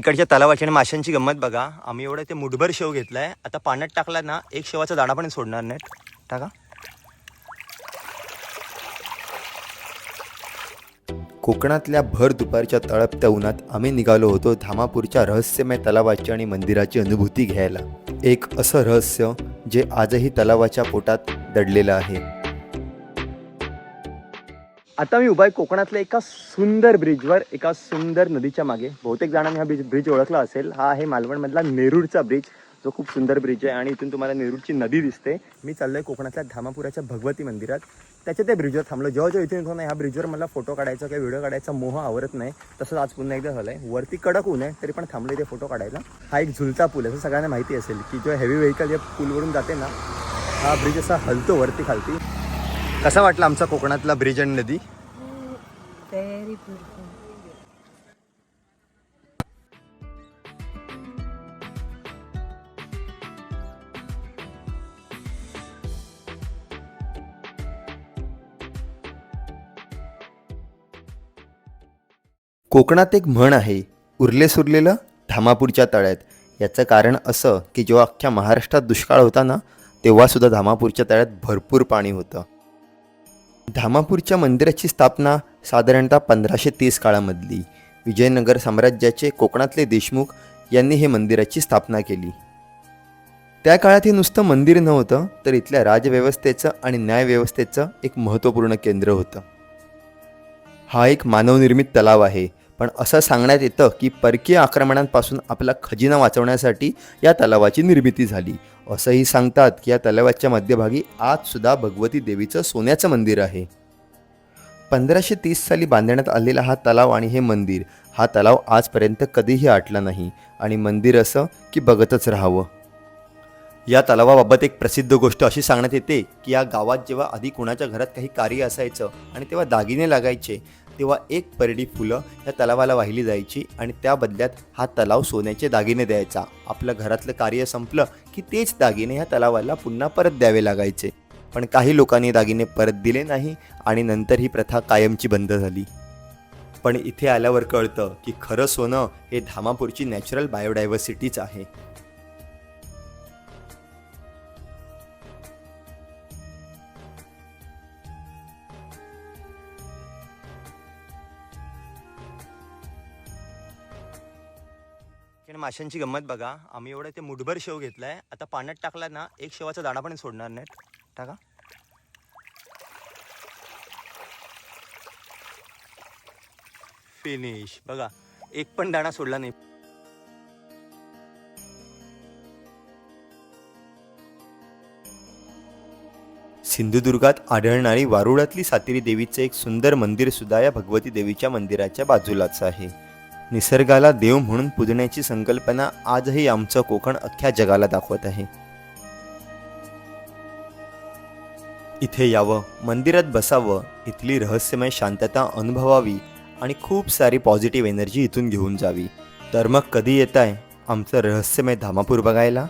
इकडच्या तलावाची आणि माशांची गंमत बघा. आम्ही एवढं ते मुठभर शेव घेतलाय. आता पाण्यात टाकला ना एक शेवाचा दाणा पण सोडणार नाहीत. टाका. कोकणातल्या भर दुपारच्या तळपत्या उन्हात आम्ही निघालो होतो धामापूरच्या रहस्यमय तलावाची आणि मंदिराची अनुभूती घ्यायला. एक असं रहस्य जे आजही तलावाच्या पोटात दडलेलं आहे. आता मी उभा आहे कोकणातल्या एका सुंदर ब्रिजवर एका सुंदर नदीच्या मागे. बहुतेक जणांनी हा ब्रिज ब्रिज ओळखला असेल. हा आहे मालवणमधला नेरूरचा ब्रिज जो खूप सुंदर ब्रिज आहे आणि इथून तुम्हाला नेरूरची नदी दिसते. मी चाललोय कोकणातल्या धामापुराच्या भगवती मंदिरात. त्याच्या त्या ब्रिजवर थांबलो. जेव्हा जेव्हा इथून येतो ह्या ब्रिजवर मला फोटो काढायचा किंवा व्हिडिओ काढायचा मोह आवरत नाही तसंच आज पुन्हा एकदा झालंय. वरती कडक ऊन आहे तरी पण थांबलो इथे फोटो काढायला. हा एक झुलता पूल आहे. असं सगळ्यांना माहिती असेल की जेव्हा हेवी व्हेकल या पूलवरून जाते ना हा ब्रिज असा हलतो वरती खालती. कसा वाटला आमचा कोकणातला ब्रिज आणि नदी व्हेरी कोकणात एक म्हण आहे उरले सुरलेलं धामापूरच्या तळ्यात. याचं कारण असं की जेव्हा अख्ख्या महाराष्ट्रात दुष्काळ होता ना तेव्हासुद्धा धामापूरच्या तळ्यात भरपूर पाणी होतं. धामापूरच्या मंदिराची स्थापना साधारणतः पंधराशे तीस काळामधली. विजयनगर साम्राज्याचे कोकणातले देशमुख यांनी हे मंदिराची स्थापना केली. त्या काळात हे नुसतं मंदिर नव्हतं तर इथल्या राजव्यवस्थेचं आणि न्यायव्यवस्थेचं एक महत्त्वपूर्ण केंद्र होतं. हा एक मानवनिर्मित तलाव आहे पण असं सांगण्यात येतं की परकीय आक्रमणांपासून आपला खजिना वाचवण्यासाठी या तलावाची निर्मिती झाली. असंही सांगतात की या तलावाच्या मध्यभागी आजसुद्धा भगवती देवीचं सोन्याचं मंदिर आहे. पंधराशे तीस साली बांधण्यात आलेला हा तलाव आणि हे मंदिर हा तलाव आजपर्यंत कधीही आटला नाही आणि मंदिर असं की बघतच राहावं. या तलावाबाबत एक प्रसिद्ध गोष्ट अशी सांगण्यात येते की या गावात जेव्हा आधी कुणाच्या घरात काही कार्य असायचं आणि तेव्हा दागिने लागायचे तेव्हा एक परडी फुलं या तलावाला वाहिली जायची आणि त्या बदल्यात हा तलाव सोन्याचे दागिने द्यायचा. आपलं घरातलं कार्य संपलं की तेच दागिने ह्या तलावाला पुन्हा परत द्यावे लागायचे. पण काही लोकांनी दागिने परत दिले नाही आणि नंतर ही प्रथा कायमची बंद झाली. पण इथे आल्यावर कळतं की खरं सोनं हे धामापूरची नॅचरल बायोडायव्हर्सिटीच आहे. आणि माशांची गंमत बघा. आम्ही एवढं ते मुठभर शेव घेतलाय. आता पाण्यात टाकला ना एक शेवाचा दाणा पण सोडणार नाहीत. टाका. फिनिश बघा एक पण दाणा सोडला नाही. सिंधुदुर्गात आढळणारी वारुळातली सातेरी देवीचं एक सुंदर मंदिर सुद्धा या भगवती देवीच्या मंदिराच्या बाजूलाच आहे. निसर्गाला देव म्हणून पुजण्याची संकल्पना आजही आमचं कोकण अख्ख्या जगाला दाखवत आहे. इथे यावं मंदिरात बसावं इथली रहस्यमय शांतता अनुभवावी आणि खूप सारी पॉझिटिव्ह एनर्जी इथून घेऊन जावी. तर मग कधी येत आहे आमचं रहस्यमय धामापूर बघायला?